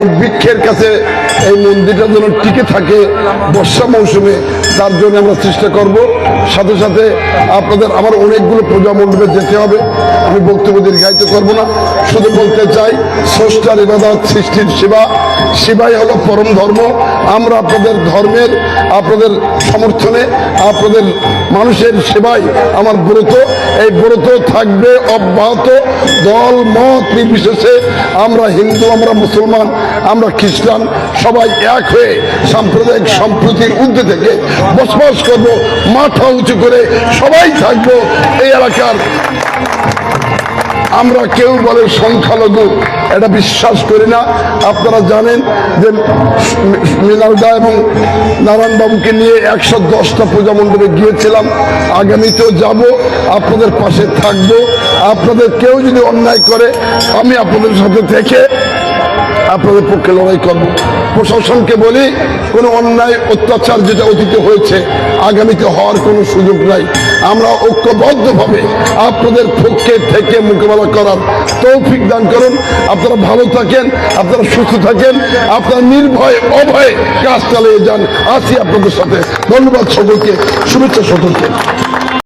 বৃক্ষের কাছে এই মন্দিরটা যেন টিকে থাকে বর্ষা মৌসুমে, তার জন্য আমরা চেষ্টা করব। সাথে সাথে আপনাদের আমার অনেকগুলো পূজা মণ্ডপে যেতে হবে। আমি বক্তব্য দীর্ঘায়িত করব না। শুধু বলতে চাই, স্রষ্টার ইবাদত, সৃষ্টির সেবা, সেবাই হলো পরম ধর্ম। আমরা আপনাদের ধর্মের, আপনাদের সমর্থনে, আপনাদের মানুষের সেবাই আমার ব্রত এই ব্রত থাকবে অব্যাহত দল, মত নির্বিশেষে। আমরা হিন্দু, আমরা মুসলমান আমরা খ্রিস্টান সবাই এক হয়ে সাম্প্রদায়িক সম্প্রীতির ঊর্ধ্বে থেকে বসবাস করব, মাথা উঁচু করে সবাই থাকব এই এলাকার। আমরা কেউ বলে সংখ্যালঘু, এটা বিশ্বাস করি না। আপনারা জানেন যে মৃণালদা এবং নারায়ণবাবুকে নিয়ে একশো দশটা পূজা মণ্ডপে গিয়েছিলাম। আগামীতেও যাব, আপনাদের পাশে থাকব। আপনাদের কেউ যদি অন্যায় করে, আমি আপনাদের সাথে থেকে আপনাদের পক্ষে লড়াই করব। প্রশাসনকে বলি, কোনো অন্যায় অত্যাচার যেটা অতীতে হয়েছে, আগামীতে হওয়ার কোনো সুযোগ নাই। আমরা ঐক্যবদ্ধভাবে আপনাদের পক্ষে থেকে মোকাবেলা করার তৌফিক দান করুন। আপনারা ভালো থাকেন, আপনারা সুস্থ থাকেন, আপনারা নির্ভয়, অভয়ে কাজ চালিয়ে যান। আসি আপনাদের সাথে। ধন্যবাদ সকলকে। শুভেচ্ছা সকলকে।